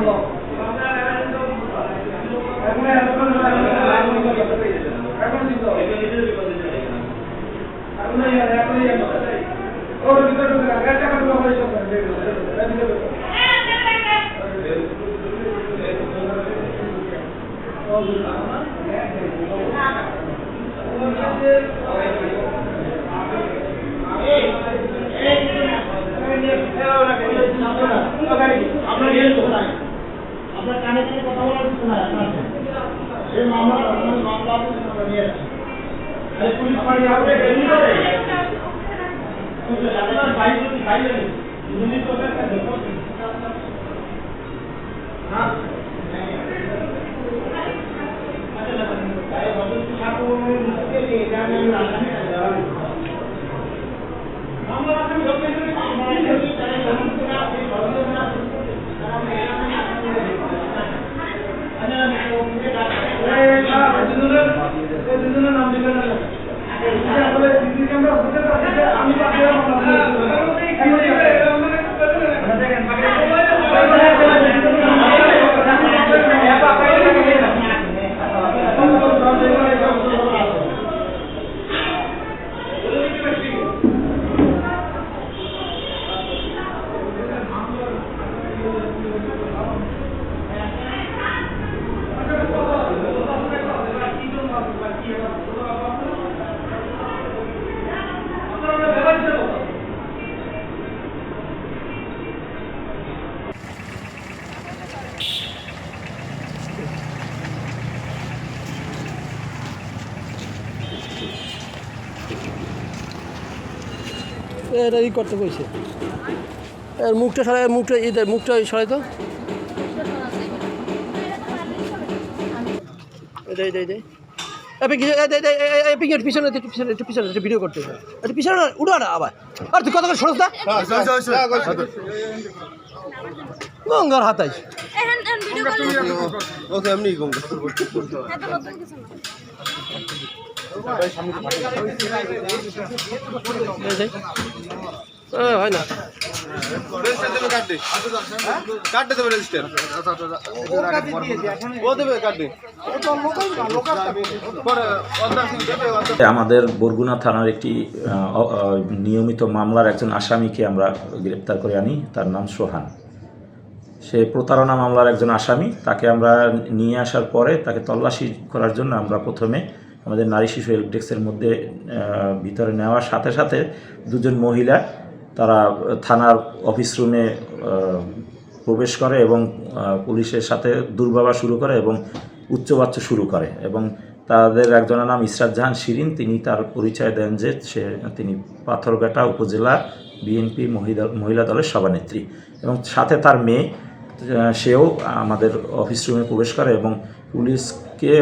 Gracias. Police পানি হবে এমনি করে। Gracias. এটা ই করতে বলছে এর মুখটা সরাই মুখটা এদের মুখটা সরাই তো। এটা এটা এটা পিছনে একটু পিছনে একটু পিছনে একটু ভিডিও করতে। পিছনে না, উঠো না আবার। আর তুই কত করে সরস না গঙ্গার কলে ওকে এমনি আমাদের বরগুনা থানার একটি নিয়মিত মামলার একজন আসামিকে আমরা গ্রেপ্তার করে আনি, তার নাম সোহান। সে প্রতারণা মামলার একজন আসামি, তাকে আমরা নিয়ে আসার পরে তাকে তল্লাশি করার জন্য আমরা প্রথমে আমাদের নারী শিশু হেল্প ডেস্কের মধ্যে ভিতরে নেওয়ার সাথে সাথে দুজন মহিলা তারা থানার অফিস রুমে প্রবেশ করে এবং পুলিশের সাথে দুর্ব্যবহার শুরু করে এবং উচ্চবাচ্য শুরু করে এবং তাদের একজনের নাম ইসরাত জাহান শিরিন, তিনি তার পরিচয় দেন যে সে, তিনি পাথরঘাটা উপজেলা বিএনপি মহিলা মহিলা দলের সভানেত্রী এবং সাথে তার মেয়ে সেও আমাদের অফিস রুমে প্রবেশ করে এবং পুলিশকে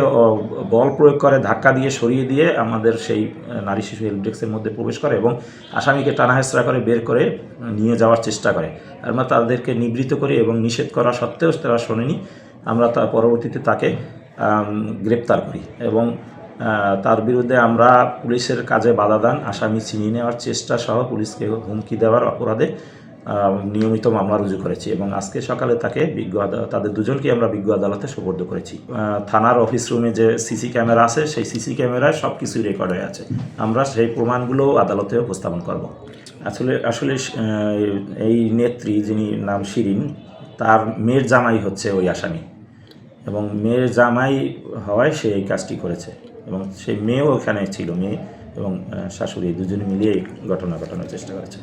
বল প্রয়োগ করে, ধাক্কা দিয়ে, সরিয়ে দিয়ে আমাদের সেই নারী শিশু হেল্প ডেস্কের মধ্যে প্রবেশ করে এবং আসামিকে টানাহেসরা করে বের করে নিয়ে যাওয়ার চেষ্টা করে। আমরা তাদেরকে নিবৃত করি এবং নিষেধ করা সত্ত্বেও তারা শোনেনি। আমরা তা পরবর্তীতে তাকে গ্রেপ্তার করি এবং তার বিরুদ্ধে আমরা পুলিশের কাজে বাধা দান, আসামি ছিনিয়ে নেওয়ার চেষ্টা সহ পুলিশকে হুমকি দেওয়ার অপরাধে নিয়মিত মামলা রুজু করেছি এবং আজকে সকালে তাকে বিজ্ঞ আদালত তাদের দুজনকে আমরা বিজ্ঞ আদালতে সোপর্দ করেছি। থানার অফিস রুমে যে সিসি ক্যামেরা আছে, সেই সিসি ক্যামেরায় সব কিছুই রেকর্ড হয়ে আছে। আমরা সেই প্রমাণগুলো আদালতে উপস্থাপন করব। আসলে আসলে এই নেত্রী যিনি নাম শিরিন, তার মেয়ের জামাই হচ্ছে ওই আসামি। এবং মেয়ের জামাই হওয়ায় সে এই কাজটি করেছে। এবং সেই মেয়েও ওখানে ছিল, মেয়ে এবং শাশুড়ি দুজনে মিলিয়ে ঘটনা ঘটানোর চেষ্টা করেছে।